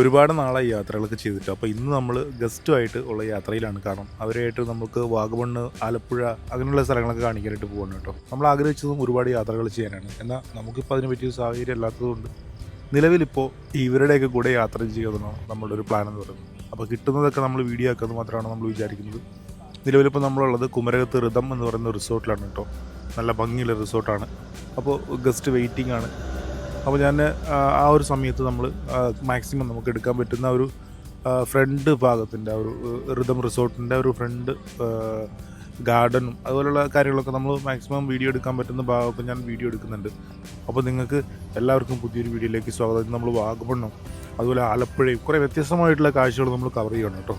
ഒരുപാട് നാളായി യാത്രകളൊക്കെ ചെയ്തിട്ട്. അപ്പോൾ ഇന്ന് നമ്മൾ ഗസ്റ്റുമായിട്ട് ഉള്ള യാത്രയിലാണ് കാരണം. അവരായിട്ട് നമുക്ക് വാഗമണ്ണ് ആലപ്പുഴ അങ്ങനെയുള്ള സ്ഥലങ്ങളൊക്കെ കാണിക്കാനായിട്ട് പോകണം കേട്ടോ. നമ്മൾ ആഗ്രഹിച്ചതും ഒരുപാട് യാത്രകൾ ചെയ്യാനാണ്. എന്നാൽ നമുക്കിപ്പോൾ അതിനെ പറ്റിയ സാഹചര്യം അല്ലാത്തതുകൊണ്ട് നിലവിലിപ്പോൾ ഇവരുടെയൊക്കെ കൂടെ യാത്ര ചെയ്യുന്നതാണ് നമ്മളുടെ ഒരു പ്ലാൻ എന്ന് പറയുന്നത്. അപ്പോൾ കിട്ടുന്നതൊക്കെ നമ്മൾ വീഡിയോ ആക്കുന്നത് മാത്രമാണ് നമ്മൾ വിചാരിക്കുന്നത്. നിലവിലിപ്പോൾ നമ്മളുള്ളത് കുമരകത്ത് ഋതം എന്ന് പറയുന്ന റിസോർട്ടിലാണ് കേട്ടോ. നല്ല ഭംഗിയുള്ള റിസോർട്ടാണ് അപ്പോൾ ഗസ്റ്റ് വെയിറ്റിംഗ് ആണ്. അപ്പോൾ ഞാൻ ആ, ഒരു സമയത്ത് നമ്മൾ മാക്സിമം നമുക്ക് എടുക്കാൻ പറ്റുന്ന ഒരു ഫ്രണ്ട് ഭാഗത്തിന്റെ ഒരു ഋതം റിസോർട്ടിന്റെ ഒരു ഫ്രണ്ട് ഗാർഡനും അതുപോലുള്ള കാര്യങ്ങളൊക്കെ നമ്മൾ മാക്സിമം വീഡിയോ എടുക്കാൻ പറ്റുന്ന ഭാഗമൊക്കെ ഞാൻ വീഡിയോ എടുക്കുന്നുണ്ട്. അപ്പോൾ നിങ്ങൾക്ക് എല്ലാവർക്കും പുതിയൊരു വീഡിയോയിലേക്ക് സ്വാഗതം. നമ്മൾ വാഗമണ്ണും അതുപോലെ ആലപ്പുഴയും കുറേ വ്യത്യസ്തമായിട്ടുള്ള കാഴ്ചകൾ നമ്മൾ കവർ ചെയ്യണം കേട്ടോ.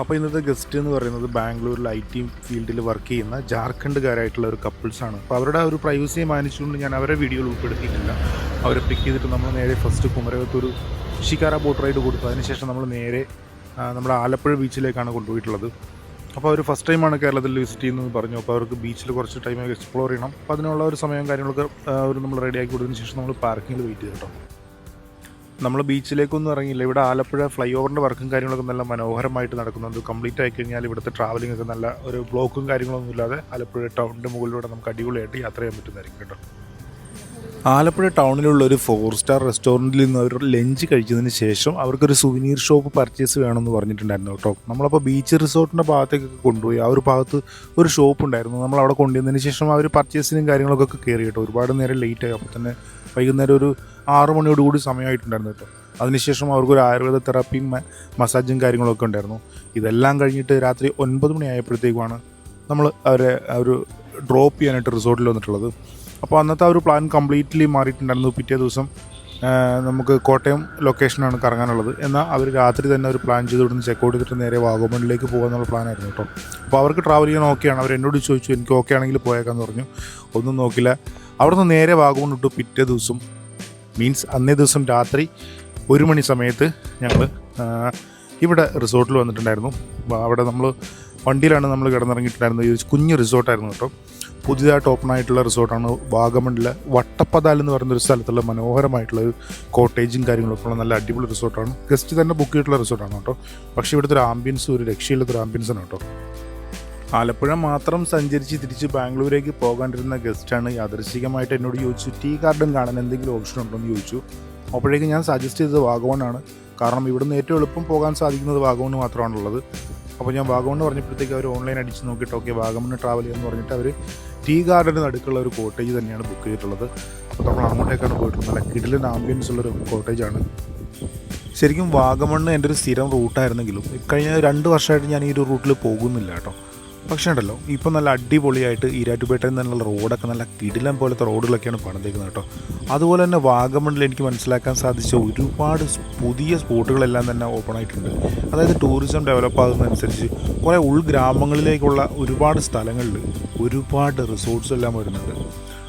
അപ്പോൾ ഇന്നത്തെ ഗസ്റ്റ് എന്ന് പറയുന്നത് ബാംഗ്ലൂരിൽ ഐ ടി ഫീൽഡിൽ വർക്ക് ചെയ്യുന്ന ജാർഖണ്ഡുകാരായിട്ടുള്ള ഒരു കപ്പിൾസാണ് അപ്പോൾ അവരുടെ ഒരു പ്രൈവസിയെ മാനിച്ചുകൊണ്ട് ഞാൻ അവരെ വീഡിയോയിൽ ഉൾപ്പെടുത്തിയിട്ടില്ല. അവരെ പിക്ക് ചെയ്തിട്ട് നമ്മൾ നേരെ ഫസ്റ്റ് കുമരകത്തൊരു ഷിക്കാര ബോട്ട് റൈഡ് കൊടുത്തു. അതിനുശേഷം നമ്മൾ നേരെ നമ്മുടെ ആലപ്പുഴ ബീച്ചിലേക്കാണ് കൊണ്ടുപോയിട്ടുള്ളത്. അപ്പോൾ അവർ ഫസ്റ്റ് ടൈമാണ് കേരളത്തിൽ വിസിറ്റ് ചെയ്യുന്നത് പറഞ്ഞു. അപ്പോൾ അവർക്ക് ബീച്ചിൽ കുറച്ച് ടൈം എക്സ്പ്ലോർ ചെയ്യണം. അപ്പോൾ അതിനുള്ള ഒരു സമയം കാര്യങ്ങളൊക്കെ ഒരു നമ്മൾ റെഡിയാക്കി കൊടുത്തതിന് ശേഷം നമ്മൾ പാർക്കിങ്ങിൽ വെയിറ്റ് ചെയ്തു കേട്ടോ. നമ്മൾ ബീച്ചിലേക്കൊന്നും ഇറങ്ങിയില്ല. ഇവിടെ ആലപ്പുഴ ഫ്ലൈ ഓവറിന്റെ വർക്കും കാര്യങ്ങളൊക്കെ നല്ല മനോഹരമായിട്ട് നടക്കുന്നുണ്ട്. കംപ്ലീറ്റ് ആയി കഴിഞ്ഞാൽ ഇവിടുത്തെ ട്രാവലിംഗ് ഒക്കെ നല്ല ഒരു ബ്ലോക്കും കാര്യങ്ങളൊന്നും ഇല്ലാതെ ആലപ്പുഴ ടൗണിന്റെ മുകളിലൂടെ നമുക്ക് അടിപൊളിയായിട്ട് യാത്ര ചെയ്യാൻ പറ്റുന്നതായിരിക്കും കേട്ടോ. ആലപ്പുഴ ടൗണിലുള്ള ഒരു ഫോർ സ്റ്റാർ റെസ്റ്റോറന്റിൽ നിന്ന് അവർ ലഞ്ച് കഴിച്ചതിന് ശേഷം അവർക്കൊരു സുവനീർ ഷോപ്പ് പർച്ചേസ് വേണമെന്ന് പറഞ്ഞിട്ടുണ്ടായിരുന്നു കേട്ടോ. നമ്മളപ്പോൾ ബീച്ച് റിസോർട്ടിന്റെ ഭാഗത്തേക്കൊക്കെ കൊണ്ടുപോയി. ആ ഒരു ഭാഗത്ത് ഒരു ഷോപ്പ് ഉണ്ടായിരുന്നു. നമ്മൾ അവിടെ കൊണ്ടുവന്നതിന് ശേഷം അവർ പർച്ചേസിനും കാര്യങ്ങളൊക്കെ കയറി കേട്ടോ. ഒരുപാട് നേരം ലേറ്റ് ആയി. അപ്പോൾ തന്നെ വൈകുന്നേരം ഒരു ആറ് മണിയോട് കൂടി സമയമായിട്ടുണ്ടായിരുന്നു കേട്ടോ. അതിനുശേഷം അവർക്കൊരു ആയുർവേദ തെറാപ്പിയും മസാജും കാര്യങ്ങളൊക്കെ ഉണ്ടായിരുന്നു. ഇതെല്ലാം കഴിഞ്ഞിട്ട് രാത്രി ഒൻപത് മണി ആയപ്പോഴത്തേക്കുമാണ് നമ്മൾ അവരെ ഒരു ഡ്രോപ്പ് ചെയ്യാനായിട്ട് റിസോർട്ടിൽ വന്നിട്ടുള്ളത്. അപ്പോൾ അന്നത്തെ ആ ഒരു പ്ലാൻ കംപ്ലീറ്റ്ലി മാറിയിട്ടുണ്ടായിരുന്നു പിറ്റേ ദിവസം. നമുക്ക് കോട്ടയം ലൊക്കേഷനാണ് കറങ്ങാനുള്ളത്. എന്നാൽ അവർ രാത്രി തന്നെ ഒരു പ്ലാൻ ചെയ്ത് ഇവിടുന്ന് ചെക്ക് ഔട്ട് ചെയ്തിട്ട് നേരെ വാഗമണിലേക്ക് പ്ലാൻ പ്ലാനായിരുന്നു കേട്ടോ. അപ്പോൾ അവർക്ക് ട്രാവൽ ചെയ്യാൻ ഓക്കെയാണ് അവർ എന്നോട് ചോദിച്ചു എനിക്ക് ഓക്കെ ആണെങ്കിൽ പോയേക്കാന്ന് പറഞ്ഞു. ഒന്നും നോക്കില്ല. അവിടുന്ന് നേരെ വാഗമൺ ഇട്ടു പിറ്റേ ദിവസം. മീൻസ് അന്നേ ദിവസം രാത്രി ഒരു മണി സമയത്ത് ഞങ്ങൾ ഇവിടെ റിസോർട്ടിൽ വന്നിട്ടുണ്ടായിരുന്നു. അവിടെ നമ്മൾ വണ്ടിയിലാണ് നമ്മൾ കിടന്നിറങ്ങിയിട്ടുണ്ടായിരുന്നത്. ഒരു കുഞ്ഞ് റിസോർട്ടായിരുന്നു കേട്ടോ. പുതിയതായിട്ട് ഓപ്പൺ ആയിട്ടുള്ള റിസോർട്ടാണ് വാഗമണിലെ വട്ടപ്പതാൽ എന്ന് പറയുന്ന ഒരു സ്ഥലത്തുള്ള മനോഹരമായിട്ടുള്ള ഒരു കോട്ടേജും കാര്യങ്ങളൊക്കെ ഉള്ള നല്ല അടിപൊളി റിസോർട്ടാണ് ഗസ്റ്റ് തന്നെ ബുക്ക് ചെയ്തിട്ടുള്ള റിസോർട്ടാണ് കേട്ടോ. പക്ഷേ ഇവിടുത്തെ ഒരു ആംബിയൻസ് ഒരു രക്ഷയില്ലാത്ത ഒരു ആംബിയൻസ് ആണ് കേട്ടോ. ആലപ്പുഴ മാത്രം സഞ്ചരിച്ച് തിരിച്ച് ബാംഗ്ലൂരേക്ക് പോകാണ്ടിരുന്ന ഗസ്റ്റാണ് യാദൃശികമായിട്ട് എന്നോട് ചോദിച്ചു ടീ ഗാർഡൻ കാണാൻ എന്തെങ്കിലും ഓപ്ഷൻ ഉണ്ടോ? എന്ന് ചോദിച്ചു. അപ്പോഴേക്കും ഞാൻ സജസ്റ്റ് ചെയ്തത് ആണ്. കാരണം ഇവിടുന്ന് ഏറ്റവും എളുപ്പം പോകാൻ സാധിക്കുന്നത് വാഗമണ് മാത്രമാണുള്ളത്. അപ്പോൾ ഞാൻ വാഗമൺ പറഞ്ഞപ്പോഴത്തേക്ക് അവർ ഓൺലൈൻ അടിച്ച് നോക്കിയിട്ട് ഓക്കെ വാഗമണ് ട്രാവൽ എന്ന് പറഞ്ഞിട്ട് അവർ ടീ ഗാർഡന് നടുക്കുള്ള ഒരു കോട്ടേജ് തന്നെയാണ് ബുക്ക് ചെയ്തിട്ടുള്ളത്. അപ്പോൾ നമ്മൾ അങ്ങോട്ടേക്കാണ് പോയിട്ടുള്ളത്. നല്ല കിടിലൻ ആംബിയൻസ് ഉള്ളൊരു കോട്ടേജാണ് ശരിക്കും വാഗമണ്ണ് എന്റെ ഒരു സ്ഥിരം റൂട്ടായിരുന്നെങ്കിലും കഴിഞ്ഞ രണ്ട് വർഷമായിട്ട് ഞാൻ ഈ ഒരു റൂട്ടിൽ പോകുന്നില്ല കേട്ടോ. പക്ഷേ ഉണ്ടല്ലോ ഇപ്പം നല്ല അടിപൊളിയായിട്ട് ഈരാറ്റുപേട്ടയിൽ നിന്നുള്ള റോഡൊക്കെ നല്ല കിടിലം പോലത്തെ റോഡുകളൊക്കെയാണ് പണിതേക്കുന്നത് കേട്ടോ. അതുപോലെ തന്നെ വാഗമണ്ണിൽ എനിക്ക് മനസ്സിലാക്കാൻ സാധിച്ച ഒരുപാട് പുതിയ സ്പോട്ടുകളെല്ലാം തന്നെ ഓപ്പൺ ആയിട്ടുണ്ട്. അതായത് ടൂറിസം ഡെവലപ്പ് ആകുന്നതനുസരിച്ച് കുറേ ഉൾഗ്രാമങ്ങളിലേക്കുള്ള ഒരുപാട് സ്ഥലങ്ങളിൽ ഒരുപാട് റിസോർട്ട്സ് എല്ലാം വരുന്നുണ്ട്.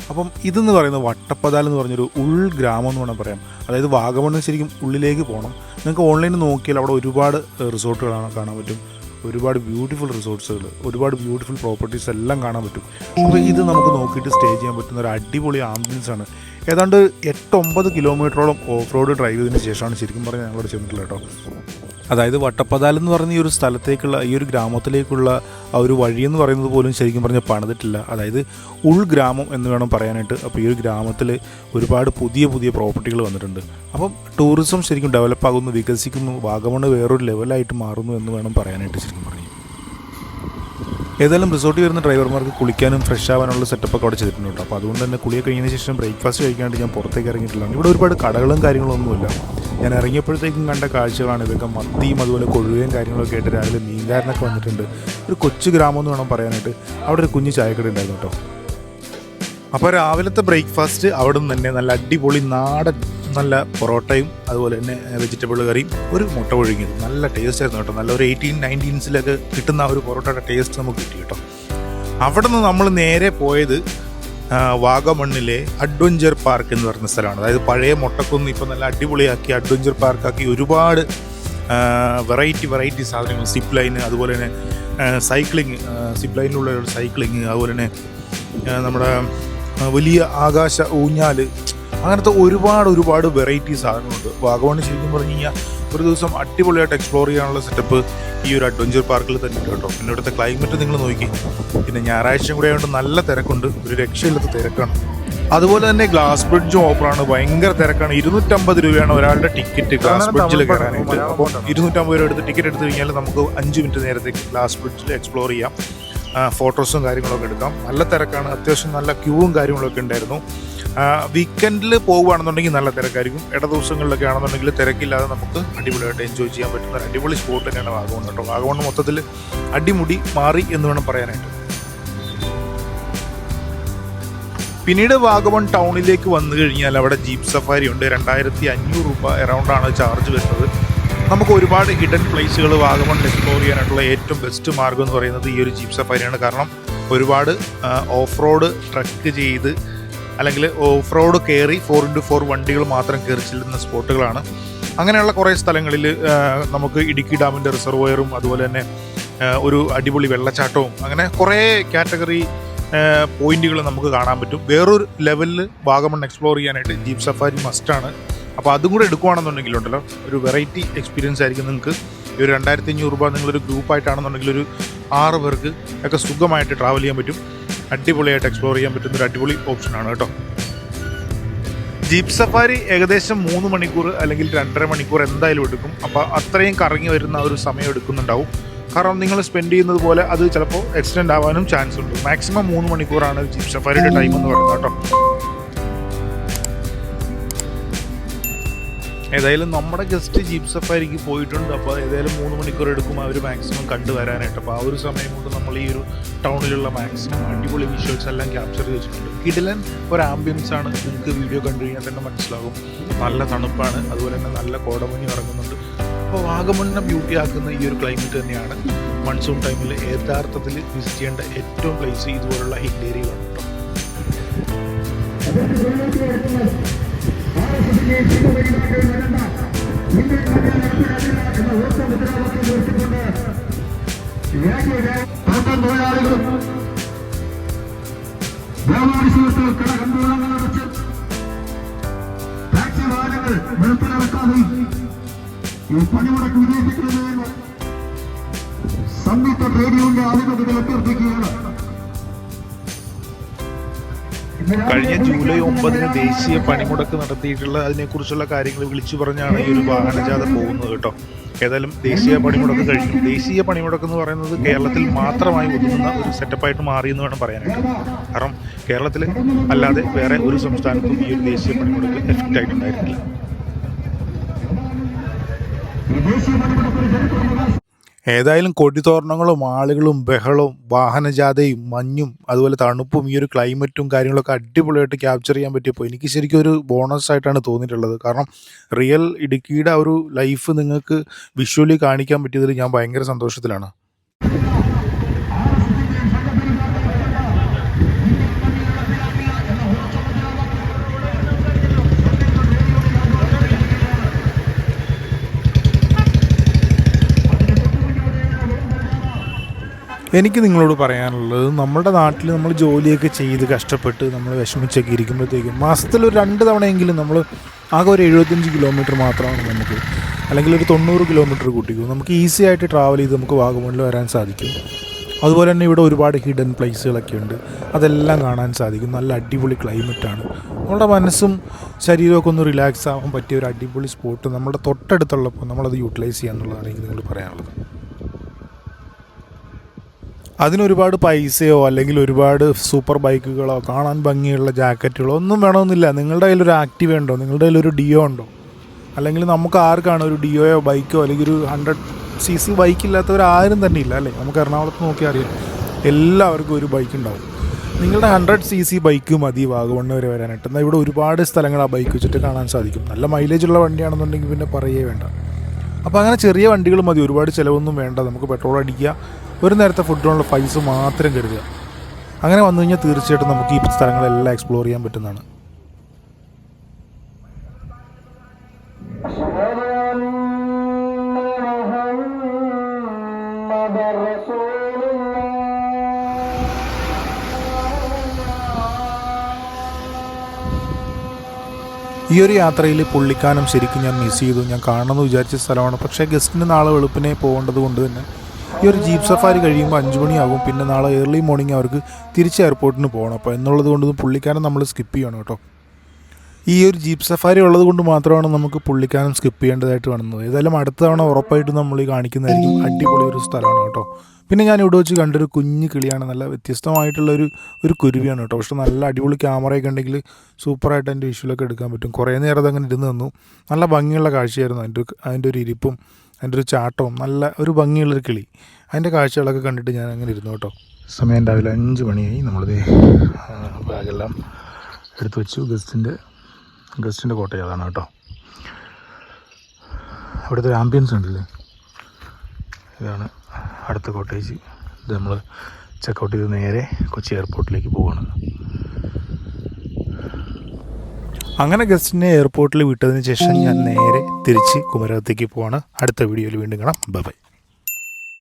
അപ്പം ഇതെന്ന് പറയുന്നത് വട്ടപ്പതാൽ എന്ന് പറഞ്ഞൊരു ഉൾഗ്രാമം എന്ന് വേണം പറയാം അതായത് വാഗമണ്ണ് ശരിക്കും ഉള്ളിലേക്ക് പോകണം നിങ്ങൾക്ക് ഓൺലൈനിൽ നോക്കിയാൽ അവിടെ ഒരുപാട് റിസോർട്ടുകളാണ് കാണാൻ പറ്റും. ഒരുപാട് ബ്യൂട്ടിഫുൾ റിസോർട്ട്സുകൾ ഒരുപാട് ബ്യൂട്ടിഫുൾ പ്രോപ്പർട്ടീസ് എല്ലാം കാണാൻ പറ്റും. അപ്പോൾ ഇത് നമുക്ക് നോക്കിയിട്ട് സ്റ്റേ ചെയ്യാൻ പറ്റുന്ന ഒരു അടിപൊളി ആംബിയൻസ് ആണ്. ഏതാണ്ട് എട്ട് ഒമ്പത് കിലോമീറ്ററോളം ഓഫ് റോഡ് ഡ്രൈവ് ചെയ്തതിന് ശേഷമാണ് ശരിക്കും പറഞ്ഞാൽ ഞങ്ങളോട് ചെന്നിട്ടുള്ളത് കേട്ടോ. അതായത് വട്ടപ്പതാൽ എന്ന് പറഞ്ഞ ഈ ഒരു സ്ഥലത്തേക്കുള്ള ഈ ഒരു ഗ്രാമത്തിലേക്കുള്ള ആ ഒരു വഴി എന്ന് പറയുന്നത് പോലും ശരിക്കും പറഞ്ഞാൽ പണിതിട്ടില്ല. അതായത് ഉൾഗ്രാമം എന്ന് വേണം പറയാനായിട്ട്. അപ്പോൾ ഈ ഒരു ഗ്രാമത്തിൽ ഒരുപാട് പുതിയ പുതിയ പ്രോപ്പർട്ടികൾ വന്നിട്ടുണ്ട്. അപ്പം ടൂറിസം ശരിക്കും ഡെവലപ്പ് ആകുന്നു വികസിക്കുന്നു വാഗമണ് വേറൊരു ലെവലായിട്ട് മാറുന്നു എന്ന് വേണം പറയാനായിട്ട് ശരിക്കും പറഞ്ഞു ഏതായാലും റിസോർട്ടിൽ വരുന്ന ഡ്രൈവർമാർക്ക് കുളിക്കാനും ഫ്രഷ് ആവാനുള്ള സെറ്റപ്പൊക്കെ അവിടെ ചെയ്തിട്ടുണ്ട് കേട്ടോ. അപ്പോൾ അതുകൊണ്ട് തന്നെ കുളിയൊക്കെ കഴിഞ്ഞതിന് ശേഷം ബ്രേക്ക്ഫാസ്റ്റ് കഴിക്കാണ്ട് ഞാൻ പുറത്തേക്ക് ഇറങ്ങിയിട്ടില്ല. ഇവിടെ ഒരുപാട് കടകളും കാര്യങ്ങളൊന്നുമില്ല. ഞാൻ ഇറങ്ങിയപ്പോഴത്തേക്കും കണ്ട കാഴ്ചകളാണ് ഇതൊക്കെ. മത്തിയും അതുപോലെ കൊഴുവയും കാര്യങ്ങളൊക്കെ ആയിട്ട് രാവിലെ മീൻകാരനൊക്കെ വന്നിട്ടുണ്ട്. ഒരു കൊച്ചു ഗ്രാമം എന്ന് വേണം പറയാനായിട്ട്. അവിടെ ഒരു കുഞ്ഞു ചായക്കട ഉണ്ടായിരുന്നു കേട്ടോ. അപ്പോൾ രാവിലത്തെ ബ്രേക്ക്ഫാസ്റ്റ് അവിടെ നിന്ന് തന്നെ നല്ല അടിപൊളി നാടൻ നല്ല പൊറോട്ടയും അതുപോലെ തന്നെ വെജിറ്റബിൾ കറിയും ഒരു മുട്ട ഒഴുകിയത് നല്ല ടേസ്റ്റ് ആയിരുന്നു കേട്ടോ. നല്ല ഒരു എയ്റ്റീൻ നയന്റീൻസിലൊക്കെ കിട്ടുന്ന ഒരു പൊറോട്ടയുടെ ടേസ്റ്റ് നമുക്ക് കിട്ടി കേട്ടോ. അവിടെ നിന്ന് നമ്മൾ നേരെ പോയത് വാഗമണ്ണിലെ അഡ്വഞ്ചർ പാർക്ക് എന്ന് പറയുന്ന സ്ഥലമാണ്. അതായത് പഴയ മുട്ടക്കുന്ന് ഇപ്പം നല്ല അടിപൊളിയാക്കി അഡ്വഞ്ചർ പാർക്കാക്കി ഒരുപാട് വെറൈറ്റി വെറൈറ്റി സാധനങ്ങൾ. സിപ്പ് ലൈന് അതുപോലെ തന്നെ സൈക്ലിങ് സിപ്പ് ലൈനിലുള്ള സൈക്ലിങ് അതുപോലെ തന്നെ നമ്മുടെ വലിയ ആകാശ ഊഞ്ഞാൽ അങ്ങനത്തെ ഒരുപാട് ഒരുപാട് വെറൈറ്റി സാധനങ്ങളുണ്ട്. വാഗവാണി ശരിക്കും പറഞ്ഞു കഴിഞ്ഞാൽ ഒരു ദിവസം അടിപൊളിയായിട്ട് എക്സ്പ്ലോർ ചെയ്യാനുള്ള സെറ്റപ്പ് ഈ ഒരു അഡ്വഞ്ചർ പാർക്കിൽ തന്നെ ഉണ്ട് കേട്ടോ. പിന്നെ ഇവിടുത്തെ ക്ലൈമറ്റ് നിങ്ങൾ നോക്കി. പിന്നെ ഞായറാഴ്ചയും കൂടെ ആയതുകൊണ്ട് നല്ല തിരക്കുണ്ട്. ഒരു രക്ഷയില്ലാത്ത തിരക്കാണ്. അതുപോലെ തന്നെ ഗ്ലാസ് ബ്രിഡ്ജും ഓപ്പറാണ് ഭയങ്കര തിരക്കാണ്. ഇരുന്നൂറ്റമ്പത് രൂപയാണ് ഒരാളുടെ ടിക്കറ്റ് ഗ്ലാസ് ബ്രിഡ്ജിൽ കയറാനായിട്ട്. അപ്പോൾ ഇരുന്നൂറ്റമ്പത് രൂപ എടുത്ത് ടിക്കറ്റ് എടുത്ത് കഴിഞ്ഞാൽ നമുക്ക് അഞ്ച് മിനിറ്റ് നേരത്തേക്ക് ഗ്ലാസ് ബ്രിഡ്ജിൽ എക്സ്പ്ലോർ ചെയ്യാം. ഫോട്ടോസും കാര്യങ്ങളൊക്കെ എടുക്കാം. നല്ല തിരക്കാണ്. അത്യാവശ്യം നല്ല ക്യൂവും കാര്യങ്ങളൊക്കെ ഉണ്ടായിരുന്നു. വീക്കെൻഡിൽ പോകുകയാണെന്നുണ്ടെങ്കിൽ നല്ല തിരക്കായിരിക്കും. ഇട ദിവസങ്ങളിലൊക്കെ ആണെന്നുണ്ടെങ്കിൽ തിരക്കില്ലാതെ നമുക്ക് അടിപൊളിയായിട്ട് എൻജോയ് ചെയ്യാൻ പറ്റുന്ന അടിപൊളി സ്പോട്ട് തന്നെയാണ് വാഗമൺ കേട്ടോ. വാഗമൺ മൊത്തത്തിൽ അടിമുടി മാറി എന്ന് വേണം പറയാനായിട്ട്. പിന്നീട് വാഗമൺ ടൗണിലേക്ക് വന്നു കഴിഞ്ഞാൽ അവിടെ ജീപ്പ് സഫാരി ഉണ്ട്. രണ്ടായിരത്തി അഞ്ഞൂറ് രൂപ എറൗണ്ടാണ് ചാർജ് വരുന്നത്. നമുക്ക് ഒരുപാട് ഹിഡൻ പ്ലേസുകൾ വാഗമൺ എക്സ്പ്ലോർ ചെയ്യാനായിട്ടുള്ള ഏറ്റവും ബെസ്റ്റ് മാർഗം എന്ന് പറയുന്നത് ഈ ഒരു ജീപ്പ് സഫാരിയാണ്. കാരണം ഒരുപാട് ഓഫ് റോഡ് ട്രക്ക് ചെയ്ത് അല്ലെങ്കിൽ ഓഫ് റോഡ് കയറി ഫോർ ഇന്റു ഫോർ വണ്ടികൾ മാത്രം കയറി ചെല്ലുന്ന സ്പോട്ടുകളാണ്. അങ്ങനെയുള്ള കുറേ സ്ഥലങ്ങളിൽ നമുക്ക് ഇടുക്കി ഡാമിന്റെ റിസർവോയറും അതുപോലെ തന്നെ ഒരു അടിപൊളി വെള്ളച്ചാട്ടവും അങ്ങനെ കുറേ കാറ്റഗറി പോയിന്റുകൾ നമുക്ക് കാണാൻ പറ്റും. വേറൊരു ലെവലിൽ വാഗമൺ എക്സ്പ്ലോർ ചെയ്യാനായിട്ട് ജീപ്പ് സഫാരി മസ്റ്റാണ് അപ്പോൾ അതും കൂടെ എടുക്കുകയാണെന്നുണ്ടെങ്കിൽ ഉണ്ടല്ലോ ഒരു വെറൈറ്റി എക്സ്പീരിയൻസ് ആയിരിക്കും നിങ്ങൾക്ക്. ഈ ഒരു രണ്ടായിരത്തി അഞ്ഞൂറ് രൂപ നിങ്ങളൊരു ഗ്രൂപ്പായിട്ടാണെന്നുണ്ടെങ്കിൽ ഒരു ആറ് പേർക്ക് ഒക്കെ സുഖമായിട്ട് ട്രാവൽ ചെയ്യാൻ പറ്റും. അടിപൊളിയായിട്ട് എക്സ്പ്ലോർ ചെയ്യാൻ പറ്റുന്ന ഒരു അടിപൊളി ഓപ്ഷനാണ് കേട്ടോ. ജീപ്പ് സഫാരി ഏകദേശം മൂന്ന് മണിക്കൂർ അല്ലെങ്കിൽ രണ്ടര മണിക്കൂർ എന്തായാലും എടുക്കും. അപ്പോൾ അത്രയും കറങ്ങി വരുന്ന ഒരു സമയം എടുക്കുന്നുണ്ടാവും. കാരണം നിങ്ങൾ സ്പെൻഡ് ചെയ്യുന്നത് പോലെ അത് ചിലപ്പോൾ എക്സ്റ്റെൻഡ് ആവാനും ചാൻസ് ഉണ്ട്. മാക്സിമം മൂന്ന് മണിക്കൂറാണ് ജീപ്പ് സഫാരിയുടെ ടൈം എന്ന് പറയുന്നത് കേട്ടോ. ഏതായാലും നമ്മുടെ ഗസ്റ്റ് ജീപ്പ് സഫാരിക്ക് പോയിട്ടുണ്ട്. അപ്പോൾ ഏതായാലും മൂന്ന് മണിക്കൂർ എടുക്കും അവർ മാക്സിമം കണ്ടു വരാനായിട്ട്. അപ്പോൾ ആ ഒരു സമയം കൊണ്ട് നമ്മൾ ഈ ഒരു ടൗണിലുള്ള മാക്സിമം അടിപൊളി വിഷ്വൽസ് എല്ലാം ക്യാപ്ചർ ചെയ്ത് വെച്ചിട്ടുണ്ട് കിടിലൻ ഒരു ആംബിയൻസ് ആണ് നിങ്ങൾക്ക് വീഡിയോ കണ്ടു കഴിഞ്ഞാൽ തന്നെ മനസ്സിലാകും. നല്ല തണുപ്പാണ് അതുപോലെ തന്നെ നല്ല കോടമഞ്ഞ് ഇറങ്ങുന്നുണ്ട്. അപ്പോൾ വാഗമണ്ണിനെ ബ്യൂട്ടി ആക്കുന്ന ഈ ഒരു ക്ലൈമറ്റ് തന്നെയാണ്. മൺസൂൺ ടൈമിൽ യഥാർത്ഥത്തിൽ വിസിറ്റ് ചെയ്യേണ്ട ഏറ്റവും പ്ലേസ് ഇതുപോലുള്ള ഹിൽ ഏരിയകളാണ് കേട്ടോ തോട്ടം തൊഴിലാളികളും വ്യാപാരി സുഹൃത്തുക്കൾ കട കമ്പോളങ്ങൾ അടച്ച് ടാക്സി വാഹനങ്ങൾ വെളുപ്പിലിറക്കാതെ ഈ പണിമുടക്ക് വിജയിപ്പിക്കുന്നതിന് സംയുക്ത ട്രേഡ് യൂണിയൻ ആധിപത്യത്തിൽ അഭ്യർത്ഥിക്കുകയാണ് കഴിഞ്ഞ ജൂലൈ ഒമ്പതിന് ദേശീയ പണിമുടക്ക് നടത്തിയിട്ടുള്ള അതിനെക്കുറിച്ചുള്ള കാര്യങ്ങൾ വിളിച്ചു പറഞ്ഞാണ് ഈ ഒരു വാഹനജാഥ പോകുന്നത് കേട്ടോ. ഏതായാലും ദേശീയ പണിമുടക്ക് കഴിഞ്ഞു. ദേശീയ പണിമുടക്ക് എന്ന് പറയുന്നത് കേരളത്തിൽ മാത്രമായി ഒതുങ്ങുന്ന ഒരു സെറ്റപ്പായിട്ട് മാറി എന്ന് വേണം പറയാനായിട്ട്. കാരണം കേരളത്തിൽ അല്ലാതെ വേറെ ഒരു സംസ്ഥാനത്തും ഈ ഒരു ദേശീയ പണിമുടക്ക് എഫക്റ്റ് ആയിട്ടുണ്ടായിരുന്നില്ല. ഏതായാലും കൊടിത്തോരണങ്ങളും ആളുകളും ബഹളവും വാഹനജാഥയും മഞ്ഞും അതുപോലെ തണുപ്പും ഈ ഒരു ക്ലൈമറ്റും കാര്യങ്ങളൊക്കെ അടിപൊളിയായിട്ട് ക്യാപ്ചർ ചെയ്യാൻ പറ്റിയപ്പോൾ എനിക്ക് ശരിക്കും ഒരു ബോണസ് ആയിട്ടാണ് തോന്നിയിട്ടുള്ളത്. കാരണം റിയൽ ഇടുക്കിയുടെ ഒരു ലൈഫ് നിങ്ങൾക്ക് വിഷ്വലി കാണിക്കാൻ പറ്റിയതിൽ ഞാൻ ഭയങ്കര സന്തോഷത്തിലാണ്. എനിക്ക് നിങ്ങളോട് പറയാനുള്ളത് നമ്മുടെ നാട്ടിൽ നമ്മൾ ജോലിയൊക്കെ ചെയ്ത് കഷ്ടപ്പെട്ട് നമ്മൾ വിഷമിച്ചൊക്കെ ഇരിക്കുമ്പോഴത്തേക്കും മാസത്തിൽ ഒരു രണ്ട് തവണയെങ്കിലും നമ്മൾ ആകെ ഒരു എഴുപത്തഞ്ച് കിലോമീറ്റർ മാത്രമാണ് നമുക്ക്. അല്ലെങ്കിൽ ഒരു തൊണ്ണൂറ് കിലോമീറ്റർ കൂട്ടിക്കും. നമുക്ക് ഈസി ആയിട്ട് ട്രാവൽ ചെയ്ത് നമുക്ക് വാഗമണിൽ വരാൻ സാധിക്കും. അതുപോലെ തന്നെ ഇവിടെ ഒരുപാട് ഹിഡൻ പ്ലേസുകളൊക്കെ ഉണ്ട്. അതെല്ലാം കാണാൻ സാധിക്കും. നല്ല അടിപൊളി ക്ലൈമറ്റാണ് നമ്മുടെ മനസ്സും ശരീരമൊക്കെ ഒന്ന് റിലാക്സ് ആവാൻ പറ്റിയ ഒരു അടിപൊളി സ്പോട്ട് നമ്മുടെ തൊട്ടടുത്തുള്ളപ്പോൾ നമ്മളത് യൂട്ടിലൈസ് ചെയ്യുക എന്നുള്ളതാണ് എനിക്ക് നിങ്ങൾ പറയാനുള്ളത്. അതിനൊരുപാട് പൈസയോ അല്ലെങ്കിൽ ഒരുപാട് സൂപ്പർ ബൈക്കുകളോ കാണാൻ ഭംഗിയുള്ള ജാക്കറ്റുകളോ ഒന്നും വേണമെന്നില്ല. നിങ്ങളുടെ കയ്യിലൊരു ആക്റ്റീവ ഉണ്ടോ? നിങ്ങളുടെ കയ്യിലൊരു ഡിയോ ഉണ്ടോ? അല്ലെങ്കിൽ നമുക്ക് ആർക്കാണ് ഒരു ഡിയോയോ ബൈക്കോ അല്ലെങ്കിൽ ഒരു ഹൺഡ്രഡ് സി സി ബൈക്കില്ലാത്തവർ ആരും തന്നെ ഇല്ല അല്ലേ? നമുക്ക് എറണാകുളത്ത് നോക്കിയാൽ അറിയാം. എല്ലാവർക്കും ഒരു ബൈക്ക് ഉണ്ടാവും. നിങ്ങളുടെ ഹൺഡ്രഡ് സി സി ബൈക്ക് മതി വാഗമണ്ണ് വരെ വരാനായിട്ട്. എന്നാൽ ഇവിടെ ഒരുപാട് സ്ഥലങ്ങൾ ആ ബൈക്ക് വെച്ചിട്ട് കാണാൻ സാധിക്കും. നല്ല മൈലേജ് ഉള്ള വണ്ടിയാണെന്നുണ്ടെങ്കിൽ പിന്നെ പറയേ വേണ്ട. അപ്പോൾ അങ്ങനെ ചെറിയ വണ്ടികൾ മതി. ഒരുപാട് ചിലവൊന്നും വേണ്ട. നമുക്ക് പെട്രോൾ അടിക്കുക. ഒരു നേരത്തെ ഫുഡിനുള്ള പൈസ മാത്രം കരുതുക. അങ്ങനെ വന്നു കഴിഞ്ഞാൽ തീർച്ചയായിട്ടും നമുക്ക് ഈ സ്ഥലങ്ങളെല്ലാം എക്സ്പ്ലോർ ചെയ്യാൻ പറ്റുന്നതാണ്. ഈ ഒരു യാത്രയിൽ പുള്ളിക്കാനം ശരിക്കും ഞാൻ മിസ് ചെയ്തു. ഞാൻ കാണണമെന്ന് വിചാരിച്ച സ്ഥലമാണ്. പക്ഷേ ഗസ്റ്റിന് നാളെ വെളുപ്പിനെ പോകേണ്ടത് കൊണ്ട് തന്നെ ഈ ഒരു ജീപ്പ് സഫാരി കഴിയുമ്പോൾ അഞ്ച് മണിയാകും. പിന്നെ നാളെ ഏർലി മോർണിംഗ് അവർക്ക് തിരിച്ച് എയർപോർട്ടിന് പോകണം. അപ്പോൾ എന്നുള്ളത് കൊണ്ട് പുള്ളിക്കാനം നമ്മൾ സ്കിപ്പ് ചെയ്യണം കേട്ടോ. ഈ ഒരു ജീപ്പ് സഫാരി ഉള്ളത് കൊണ്ട് മാത്രമാണ് നമുക്ക് പുള്ളിക്കാനം സ്കിപ്പ് ചെയ്യേണ്ടതായിട്ട് വേണമെന്നത് ഏതായാലും അടുത്ത തവണ ഉറപ്പായിട്ടും നമ്മൾ ഈ കാണിക്കുന്നതായിരിക്കും. അടിപൊളി ഒരു സ്ഥലമാണ് കേട്ടോ. പിന്നെ ഞാൻ ഇവിടെ വെച്ച് കണ്ടൊരു കുഞ്ഞു കിളിയാണ്. നല്ല വ്യത്യസ്തമായിട്ടുള്ള ഒരു ഒരു കുരുവിയാണ് കേട്ടോ. പക്ഷെ നല്ല അടിപൊളി ക്യാമറയൊക്കെ ഉണ്ടെങ്കിൽ സൂപ്പറായിട്ട് അതിന്റെ വിഷ്വലൊക്കെ എടുക്കാൻ പറ്റും. കുറേ നേരം അതങ്ങനെ ഇരുന്ന് തന്നു നല്ല ഭംഗിയുള്ള കാഴ്ചയായിരുന്നു അതിന്റെ അതിന്റെ ഒരു ഇരിപ്പും. അതിന്റെ ഒരു ചാട്ടവും നല്ല ഒരു ഭംഗിയുള്ളൊരു കിളി. അതിന്റെ കാഴ്ചകളൊക്കെ കണ്ടിട്ട് ഞാൻ അങ്ങനെ ഇരുന്നു കേട്ടോ. സമയം രാവിലെ അഞ്ച് മണിയായി. നമ്മളിത് ബാഗെല്ലാം എടുത്തു വെച്ചു. ഗസ്റ്റിന്റെ ഗസ്റ്റിന്റെ കോട്ടയം അതാണ് കേട്ടോ. അവിടുത്തെ ഒരു ആംബിയൻസ് ഉണ്ടല്ലേ? ഇതാണ് അടുത്ത കോട്ടേജ്. ഇത് നമ്മൾ ചെക്കൗട്ട് ചെയ്ത് നേരെ കൊച്ചി എയർപോർട്ടിലേക്ക് പോവുകയാണ് അങ്ങനെ ഗസ്റ്റിനെ എയർപോർട്ടിൽ വിട്ടതിന് ശേഷം ഞാൻ നേരെ തിരിച്ച് കുമരകത്തേക്ക് പോവാണ്. അടുത്ത വീഡിയോയിൽ വീണ്ടും കാണാം. ബൈ